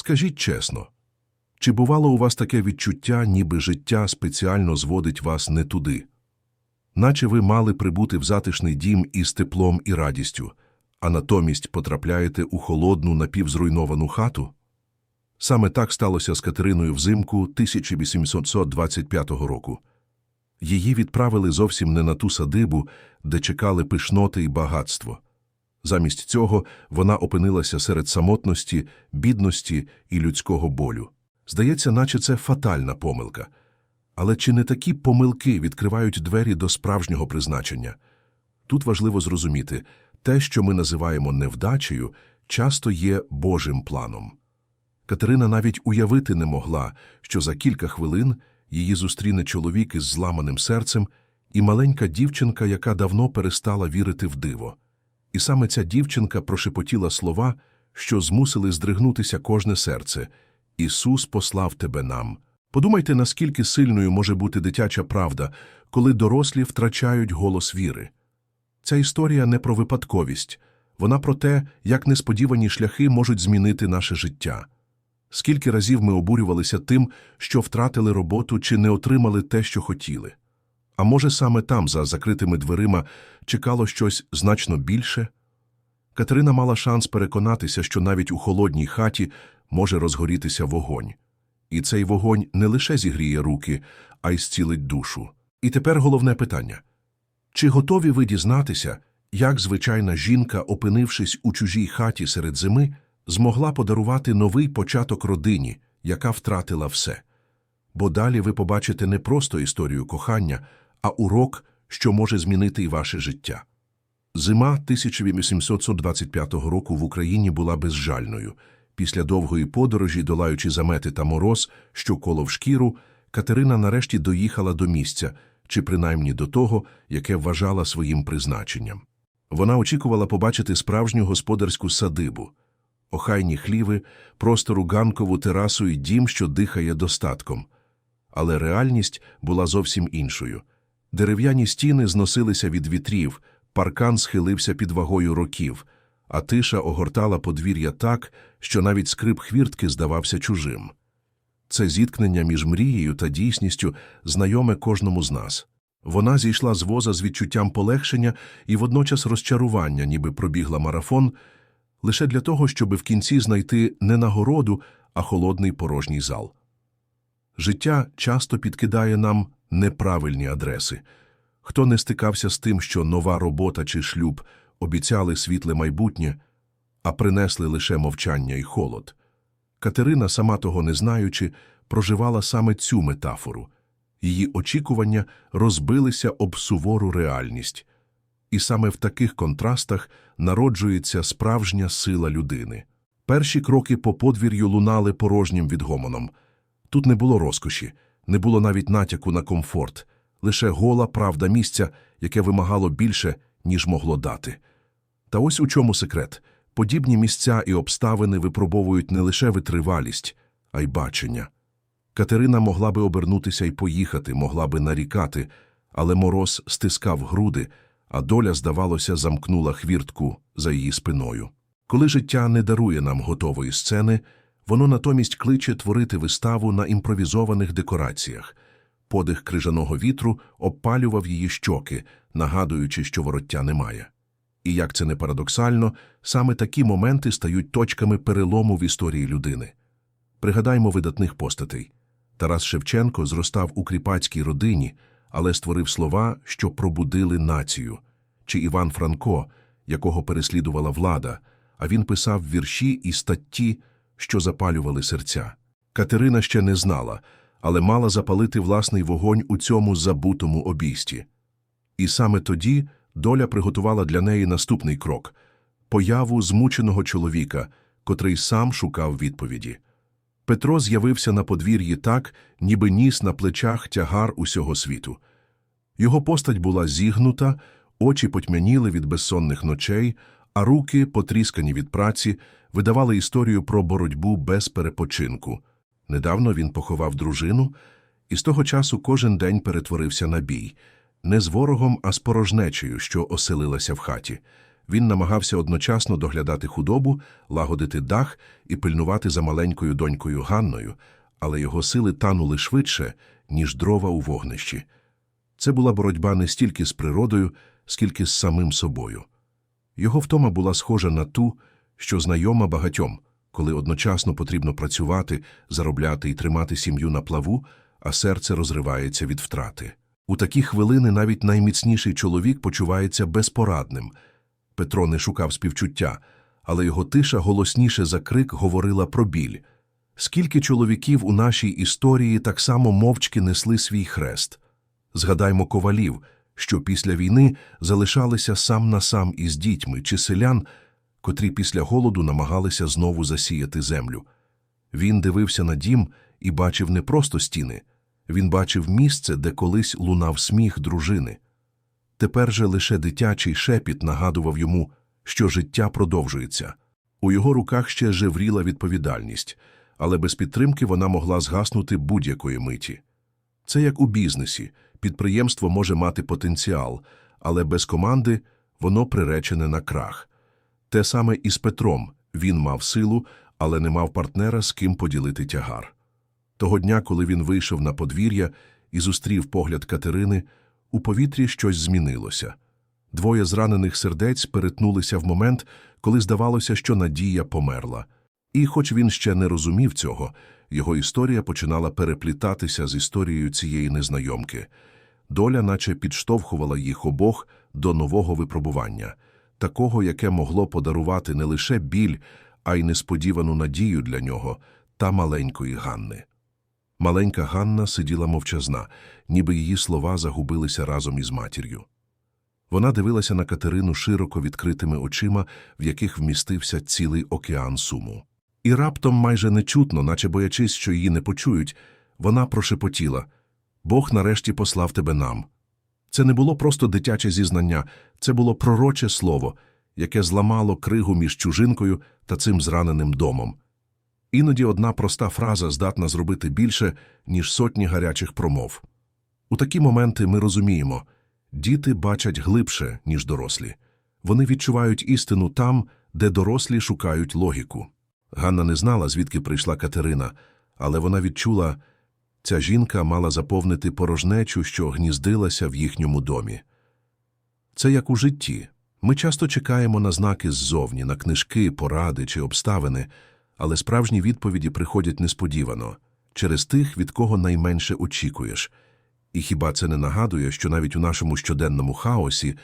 Скажіть чесно, чи бувало у вас таке відчуття, ніби життя спеціально зводить вас не туди? Наче ви мали прибути в затишний дім із теплом і радістю, а натомість потрапляєте у холодну напівзруйновану хату? Саме так сталося з Катериною взимку 1825 року. Її відправили зовсім не на ту садибу, де чекали пишноти і багатство. Замість цього вона опинилася серед самотності, бідності і людського болю. Здається, наче це фатальна помилка. Але чи не такі помилки відкривають двері до справжнього призначення? Тут важливо зрозуміти, те, що ми називаємо невдачею, часто є Божим планом. Катерина навіть уявити не могла, що за кілька хвилин її зустріне чоловік із зламаним серцем і маленька дівчинка, яка давно перестала вірити в диво. І саме ця дівчинка прошепотіла слова, що змусили здригнутися кожне серце Ісус послав тебе нам. Подумайте, наскільки сильною може бути дитяча правда, коли дорослі втрачають голос віри. Ця історія не про випадковість, вона про те, як несподівані шляхи можуть змінити наше життя. Скільки разів ми обурювалися тим, що втратили роботу чи не отримали те, що хотіли. А може, саме там, за закритими дверима, чекало щось значно більше? Катерина мала шанс переконатися, що навіть у холодній хаті може розгорітися вогонь. І цей вогонь не лише зігріє руки, а й зцілить душу. І тепер головне питання. Чи готові ви дізнатися, як звичайна жінка, опинившись у чужій хаті серед зими, змогла подарувати новий початок родині, яка втратила все? Бо далі ви побачите не просто історію кохання, а урок, що може змінити і ваше життя. Зима 1825 року в Україні була безжальною. Після довгої подорожі, долаючи замети та мороз, що колов шкіру, Катерина нарешті доїхала до місця, чи принаймні до того, яке вважала своїм призначенням. Вона очікувала побачити справжню господарську садибу, охайні хліви, простору ганкову терасу і дім, що дихає достатком. Але реальність була зовсім іншою. Дерев'яні стіни зносилися від вітрів, паркан схилився під вагою років, а тиша огортала подвір'я так, що навіть скрип хвіртки здавався чужим. Це зіткнення між мрією та дійсністю знайоме кожному з нас. Вона зійшла з воза з відчуттям полегшення і водночас розчарування, ніби пробігла марафон, лише для того, щоби в кінці знайти не нагороду, а холодний порожній зал. Життя часто підкидає нам неправильні адреси. Хто не стикався з тим, що нова робота чи шлюб обіцяли світле майбутнє, а принесли лише мовчання і холод. Катерина, сама того не знаючи, проживала саме цю метафору. Її очікування розбилися об сувору реальність. І саме в таких контрастах народжується справжня сила людини. Перші кроки по подвір'ю лунали порожнім відгомоном. Тут не було розкоші, не було навіть натяку на комфорт, лише гола правда місця, яке вимагало більше, ніж могло дати. Та ось у чому секрет. Подібні місця і обставини випробовують не лише витривалість, а й бачення. Катерина могла би обернутися і поїхати, могла би нарікати, але мороз стискав груди, а доля, здавалося, замкнула хвіртку за її спиною. Коли життя не дарує нам готової сцени, воно натомість кличе творити виставу на імпровізованих декораціях. Подих крижаного вітру обпалював її щоки, нагадуючи, що вороття немає. І як це не парадоксально, саме такі моменти стають точками перелому в історії людини. Пригадаймо видатних постатей. Тарас Шевченко зростав у кріпацькій родині, але створив слова, що пробудили націю. Чи Іван Франко, якого переслідувала влада, а він писав вірші і статті, що запалювали серця. Катерина ще не знала, але мала запалити власний вогонь у цьому забутому обійсті. І саме тоді доля приготувала для неї наступний крок появу змученого чоловіка, котрий сам шукав відповіді. Петро з'явився на подвір'ї так, ніби ніс на плечах тягар усього світу. Його постать була зігнута, очі потьмяніли від безсонних ночей, а руки, потріскані від праці, видавали історію про боротьбу без перепочинку. Недавно він поховав дружину, і з того часу кожен день перетворився на бій. Не з ворогом, а з порожнечею, що оселилася в хаті. Він намагався одночасно доглядати худобу, лагодити дах і пильнувати за маленькою донькою Ганною, але його сили танули швидше, ніж дрова у вогнищі. Це була боротьба не стільки з природою, скільки з самим собою. Його втома була схожа на ту, що знайома багатьом, коли одночасно потрібно працювати, заробляти і тримати сім'ю на плаву, а серце розривається від втрати. У такі хвилини навіть найміцніший чоловік почувається безпорадним. Петро не шукав співчуття, але його тиша голосніше за крик говорила про біль. Скільки чоловіків у нашій історії так само мовчки несли свій хрест? Згадаймо ковалів, що після війни залишалися сам на сам із дітьми чи селян, котрі після голоду намагалися знову засіяти землю. Він дивився на дім і бачив не просто стіни, він бачив місце, де колись лунав сміх дружини. Тепер же лише дитячий шепіт нагадував йому, що життя продовжується. У його руках ще жевріла відповідальність, але без підтримки вона могла згаснути будь-якої миті. Це як у бізнесі. Підприємство може мати потенціал, але без команди воно приречене на крах. Те саме і з Петром. Він мав силу, але не мав партнера, з ким поділити тягар. Того дня, коли він вийшов на подвір'я і зустрів погляд Катерини, у повітрі щось змінилося. Двоє зранених сердець перетнулися в момент, коли здавалося, що надія померла. І, хоч він ще не розумів цього, його історія починала переплітатися з історією цієї незнайомки. Доля наче підштовхувала їх обох до нового випробування, такого, яке могло подарувати не лише біль, а й несподівану надію для нього та маленької Ганни. Маленька Ганна сиділа мовчазна, ніби її слова загубилися разом із матір'ю. Вона дивилася на Катерину широко відкритими очима, в яких вмістився цілий океан суму. І раптом, майже нечутно, наче боячись, що її не почують, вона прошепотіла Бог нарешті послав тебе нам. Це не було просто дитяче зізнання, це було пророче слово, яке зламало кригу між чужинкою та цим зраненим домом. Іноді одна проста фраза здатна зробити більше, ніж сотні гарячих промов. У такі моменти ми розуміємо діти бачать глибше, ніж дорослі. Вони відчувають істину там, де дорослі шукають логіку. Ганна не знала, звідки прийшла Катерина, але вона відчула, ця жінка мала заповнити порожнечу, що гніздилася в їхньому домі. Це як у житті. Ми часто чекаємо на знаки ззовні, на книжки, поради чи обставини, але справжні відповіді приходять несподівано, через тих, від кого найменше очікуєш. І хіба це не нагадує, що навіть у нашому щоденному хаосі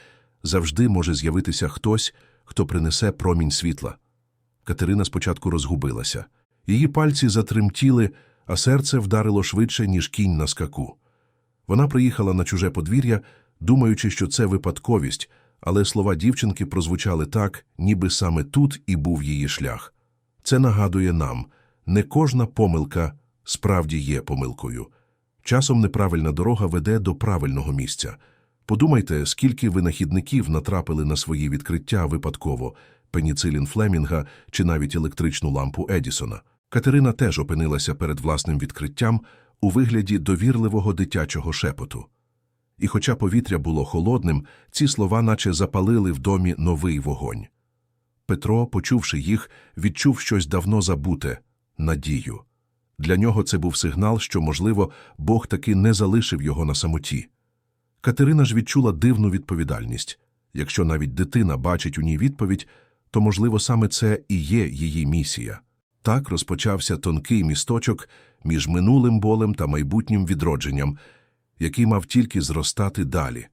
завжди може з'явитися хтось, хто принесе промінь світла? Катерина спочатку розгубилася. Її пальці затремтіли, а серце вдарило швидше, ніж кінь на скаку. Вона приїхала на чуже подвір'я, думаючи, що це випадковість, але слова дівчинки прозвучали так, ніби саме тут і був її шлях. Це нагадує нам, не кожна помилка справді є помилкою. Часом неправильна дорога веде до правильного місця. Подумайте, скільки винахідників натрапили на свої відкриття випадково пеніцилін Флемінга чи навіть електричну лампу Едісона. Катерина теж опинилася перед власним відкриттям у вигляді довірливого дитячого шепоту. І хоча повітря було холодним, ці слова наче запалили в домі новий вогонь. Петро, почувши їх, відчув щось давно забуте надію. Для нього це був сигнал, що, можливо, Бог таки не залишив його на самоті. Катерина ж відчула дивну відповідальність. Якщо навіть дитина бачить у ній відповідь, то, можливо, саме це і є її місія. Так розпочався тонкий місточок між минулим болем та майбутнім відродженням, який мав тільки зростати далі.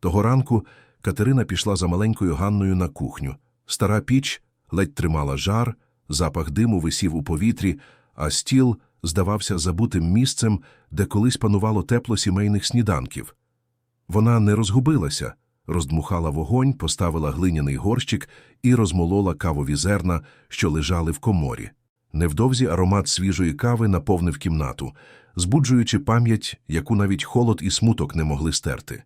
Того ранку Катерина пішла за маленькою Ганною на кухню. Стара піч ледь тримала жар, запах диму висів у повітрі, а стіл здавався забутим місцем, де колись панувало тепло сімейних сніданків. Вона не розгубилася, роздмухала вогонь, поставила глиняний горщик і розмолола кавові зерна, що лежали в коморі. Невдовзі аромат свіжої кави наповнив кімнату, збуджуючи пам'ять, яку навіть холод і смуток не могли стерти.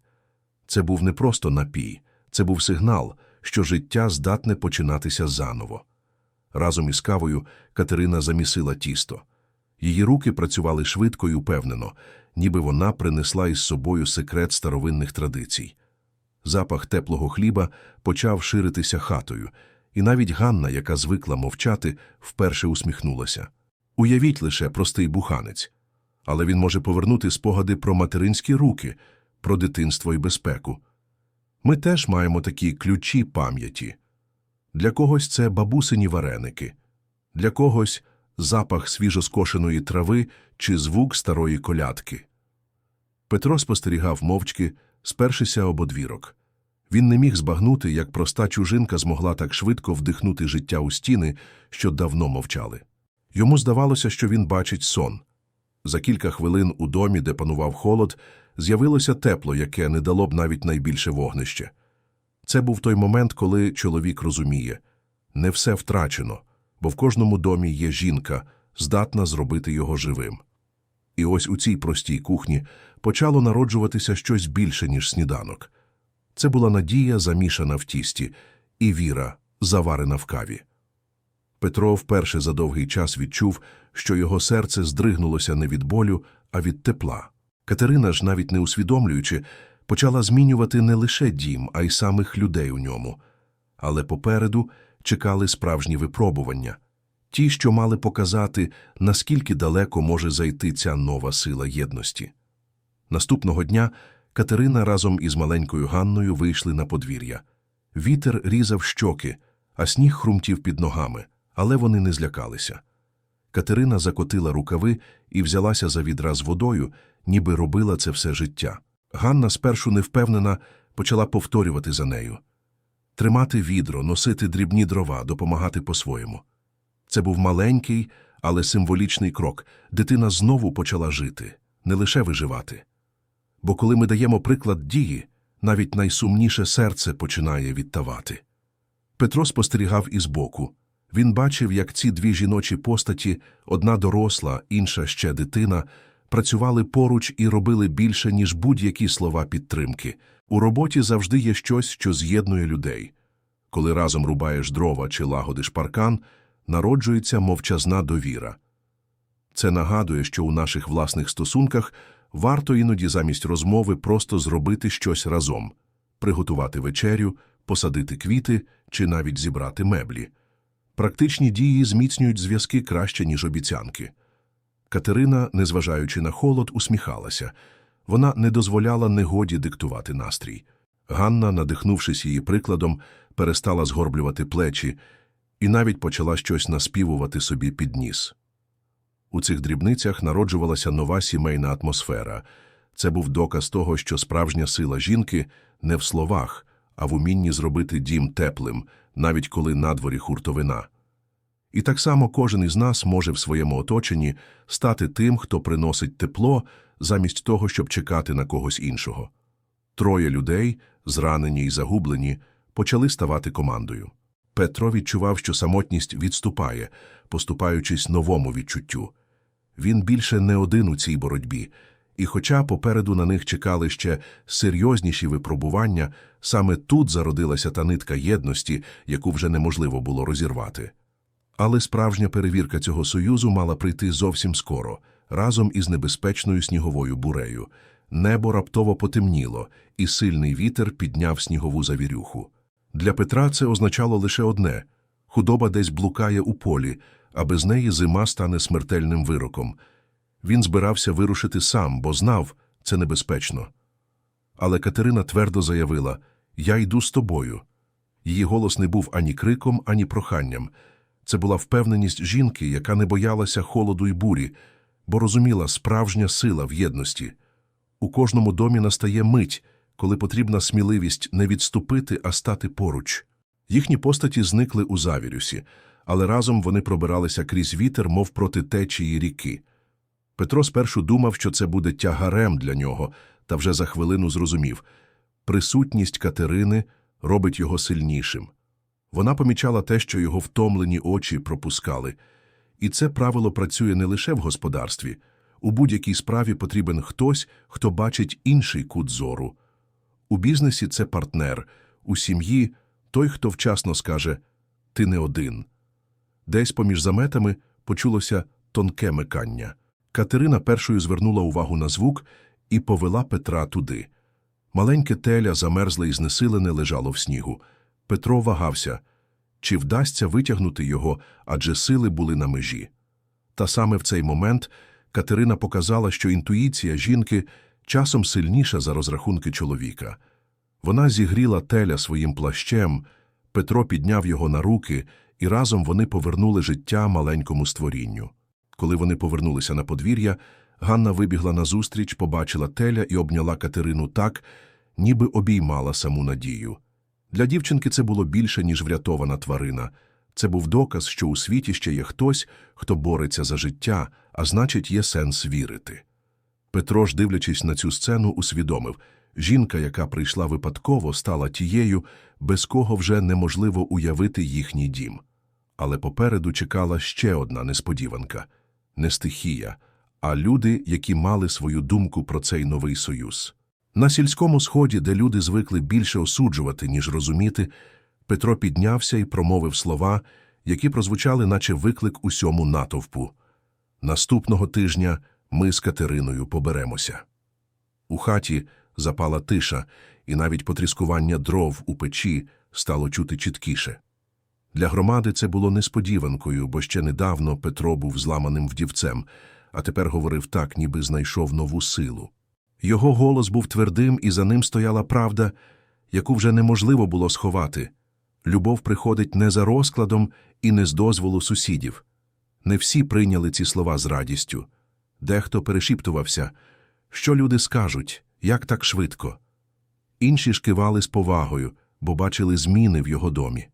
Це був не просто напій, це був сигнал, що життя здатне починатися заново. Разом із кавою Катерина замісила тісто. Її руки працювали швидко і упевнено, ніби вона принесла із собою секрет старовинних традицій. Запах теплого хліба почав ширитися хатою, і навіть Ганна, яка звикла мовчати, вперше усміхнулася. Уявіть лише простий буханець. Але він може повернути спогади про материнські руки, про дитинство і безпеку. Ми теж маємо такі ключі пам'яті. Для когось це бабусині вареники, для когось запах свіжоскошеної трави чи звук старої колядки. Петро спостерігав мовчки, спершися об одвірок. Він не міг збагнути, як проста чужинка змогла так швидко вдихнути життя у стіни, що давно мовчали. Йому здавалося, що він бачить сон. За кілька хвилин у домі, де панував холод, з'явилося тепло, яке не дало б навіть найбільше вогнище. Це був той момент, коли чоловік розуміє – не все втрачено, бо в кожному домі є жінка, здатна зробити його живим. І ось у цій простій кухні почало народжуватися щось більше, ніж сніданок. Це була надія, замішана в тісті, і віра, заварена в каві. Петро вперше за довгий час відчув, що його серце здригнулося не від болю, а від тепла. Катерина ж, навіть не усвідомлюючи, почала змінювати не лише дім, а й самих людей у ньому. Але попереду чекали справжні випробування, ті, що мали показати, наскільки далеко може зайти ця нова сила єдності. Наступного дня Катерина разом із маленькою Ганною вийшли на подвір'я. Вітер різав щоки, а сніг хрумтів під ногами, але вони не злякалися. Катерина закотила рукави і взялася за відра з водою, ніби робила це все життя. Ганна, спершу невпевнена, почала повторювати за нею. Тримати відро, носити дрібні дрова, допомагати по-своєму. Це був маленький, але символічний крок. Дитина знову почала жити, не лише виживати. Бо коли ми даємо приклад дії, навіть найсумніше серце починає відтавати. Петро спостерігав із боку. Він бачив, як ці дві жіночі постаті, одна доросла, інша ще дитина, працювали поруч і робили більше, ніж будь-які слова підтримки. У роботі завжди є щось, що з'єднує людей. Коли разом рубаєш дрова чи лагодиш паркан, народжується мовчазна довіра. Це нагадує, що у наших власних стосунках варто іноді замість розмови просто зробити щось разом приготувати вечерю, посадити квіти чи навіть зібрати меблі. Практичні дії зміцнюють зв'язки краще, ніж обіцянки. Катерина, незважаючи на холод, усміхалася. Вона не дозволяла негоді диктувати настрій. Ганна, надихнувшись її прикладом, перестала згорблювати плечі і навіть почала щось наспівувати собі під ніс. У цих дрібницях народжувалася нова сімейна атмосфера. Це був доказ того, що справжня сила жінки не в словах, а в умінні зробити дім теплим, навіть коли надворі хуртовина. І так само кожен із нас може в своєму оточенні стати тим, хто приносить тепло, замість того, щоб чекати на когось іншого. Троє людей, зранені й загублені, почали ставати командою. Петро відчував, що самотність відступає, поступаючись новому відчуттю. Він більше не один у цій боротьбі, і хоча попереду на них чекали ще серйозніші випробування, саме тут зародилася та нитка єдності, яку вже неможливо було розірвати. Але справжня перевірка цього союзу мала прийти зовсім скоро, разом із небезпечною сніговою бурею. Небо раптово потемніло, і сильний вітер підняв снігову завірюху. Для Петра це означало лише одне – худоба десь блукає у полі, а без неї зима стане смертельним вироком. Він збирався вирушити сам, бо знав – це небезпечно. Але Катерина твердо заявила «Я йду з тобою». Її голос не був ані криком, ані проханням. Це була впевненість жінки, яка не боялася холоду й бурі, бо розуміла справжня сила в єдності. У кожному домі настає мить, коли потрібна сміливість не відступити, а стати поруч. Їхні постаті зникли у завірюсі, але разом вони пробиралися крізь вітер, мов проти течії ріки. Петро спершу думав, що це буде тягарем для нього, та вже за хвилину зрозумів присутність Катерини робить його сильнішим. Вона помічала те, що його втомлені очі пропускали. І це правило працює не лише в господарстві. У будь-якій справі потрібен хтось, хто бачить інший кут зору. У бізнесі це партнер, у сім'ї той, хто вчасно скаже «ти не один». Десь поміж заметами почулося тонке микання. Катерина першою звернула увагу на звук і повела Петра туди. Маленьке теля, замерзле і знесилене, лежало в снігу. Петро вагався, чи вдасться витягнути його, адже сили були на межі. Та саме в цей момент Катерина показала, що інтуїція жінки часом сильніша за розрахунки чоловіка. Вона зігріла теля своїм плащем, Петро підняв його на руки, і разом вони повернули життя маленькому створінню. Коли вони повернулися на подвір'я, Ганна вибігла назустріч, побачила теля і обняла Катерину так, ніби обіймала саму надію. Для дівчинки це було більше, ніж врятована тварина. Це був доказ, що у світі ще є хтось, хто бореться за життя, а значить, є сенс вірити. Петро ж, дивлячись на цю сцену, усвідомив жінка, яка прийшла випадково, стала тією, без кого вже неможливо уявити їхній дім. Але попереду чекала ще одна несподіванка не стихія, а люди, які мали свою думку про цей новий союз. На сільському сході, де люди звикли більше осуджувати, ніж розуміти, Петро піднявся і промовив слова, які прозвучали, наче виклик усьому натовпу. Наступного тижня ми з Катериною поберемося. У хаті запала тиша, і навіть потріскування дров у печі стало чути чіткіше. Для громади це було несподіванкою, бо ще недавно Петро був зламаним вдівцем, а тепер говорив так, ніби знайшов нову силу. Його голос був твердим, і за ним стояла правда, яку вже неможливо було сховати. Любов приходить не за розкладом і не з дозволу сусідів. Не всі прийняли ці слова з радістю. Дехто перешіптувався, що люди скажуть, як так швидко. Інші ж з повагою, бо бачили зміни в його домі.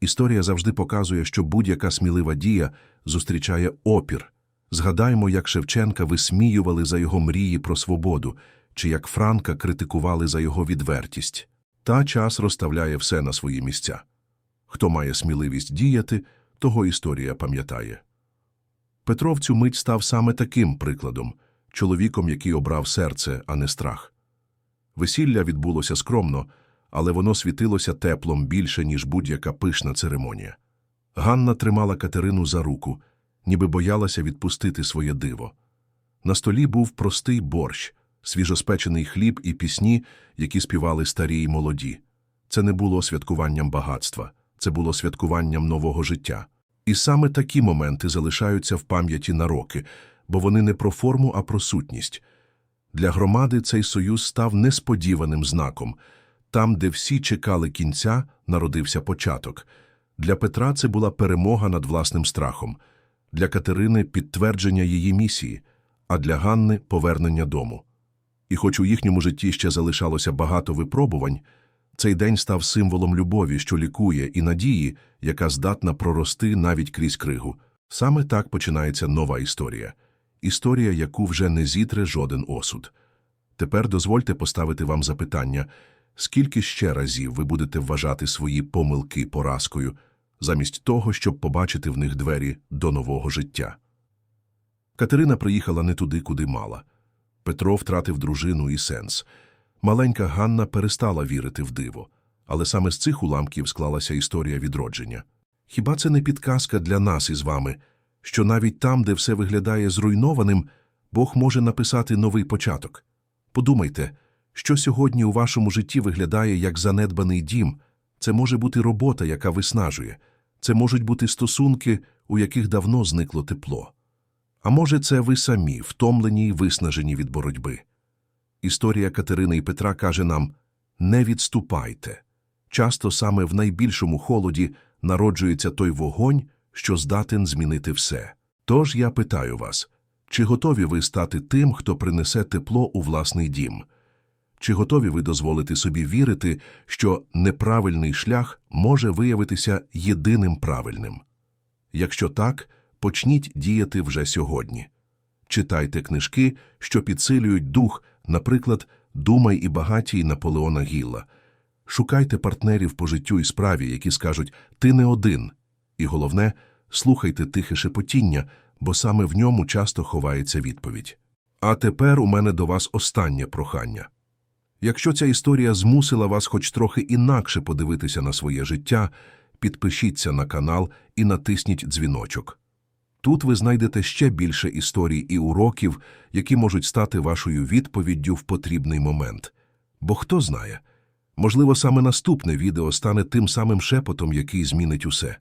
Історія завжди показує, що будь-яка смілива дія зустрічає опір. Згадаймо, як Шевченка висміювали за його мрії про свободу, чи як Франка критикували за його відвертість. Та час розставляє все на свої місця. Хто має сміливість діяти, того історія пам'ятає. Петро в цю мить став саме таким прикладом чоловіком, який обрав серце, а не страх. Весілля відбулося скромно, але воно світилося теплом більше, ніж будь-яка пишна церемонія. Ганна тримала Катерину за руку, ніби боялася відпустити своє диво. На столі був простий борщ, свіжоспечений хліб і пісні, які співали старі й молоді. Це не було святкуванням багатства, це було святкуванням нового життя. І саме такі моменти залишаються в пам'яті на роки, бо вони не про форму, а про сутність. Для громади цей союз став несподіваним знаком. Там, де всі чекали кінця, народився початок. Для Петра це була перемога над власним страхом, для Катерини підтвердження її місії, а для Ганни повернення дому. І хоч у їхньому житті ще залишалося багато випробувань, цей день став символом любові, що лікує, і надії, яка здатна прорости навіть крізь кригу. Саме так починається нова історія. Історія, яку вже не зітре жоден осуд. Тепер дозвольте поставити вам запитання, скільки ще разів ви будете вважати свої помилки поразкою, замість того, щоб побачити в них двері до нового життя. Катерина приїхала не туди, куди мала. Петро втратив дружину і сенс. Маленька Ганна перестала вірити в диво, але саме з цих уламків склалася історія відродження. Хіба це не підказка для нас із вами, що навіть там, де все виглядає зруйнованим, Бог може написати новий початок? Подумайте, що сьогодні у вашому житті виглядає як занедбаний дім. Це може бути робота, яка виснажує, це можуть бути стосунки, у яких давно зникло тепло. А може, це ви самі, втомлені й виснажені від боротьби. Історія Катерини і Петра каже нам не відступайте. Часто саме в найбільшому холоді народжується той вогонь, що здатен змінити все. Тож я питаю вас, чи готові ви стати тим, хто принесе тепло у власний дім? Чи готові ви дозволити собі вірити, що неправильний шлях може виявитися єдиним правильним? Якщо так, почніть діяти вже сьогодні. Читайте книжки, що підсилюють дух, наприклад, Думай і багатій Наполеона Гілла. Шукайте партнерів по життю і справі, які скажуть «ти не один». І головне, слухайте тихе шепотіння, бо саме в ньому часто ховається відповідь. А тепер у мене до вас останнє прохання. Якщо ця історія змусила вас хоч трохи інакше подивитися на своє життя, підпишіться на канал і натисніть дзвіночок. Тут ви знайдете ще більше історій і уроків, які можуть стати вашою відповіддю в потрібний момент. Бо хто знає, можливо, саме наступне відео стане тим самим шепотом, який змінить усе.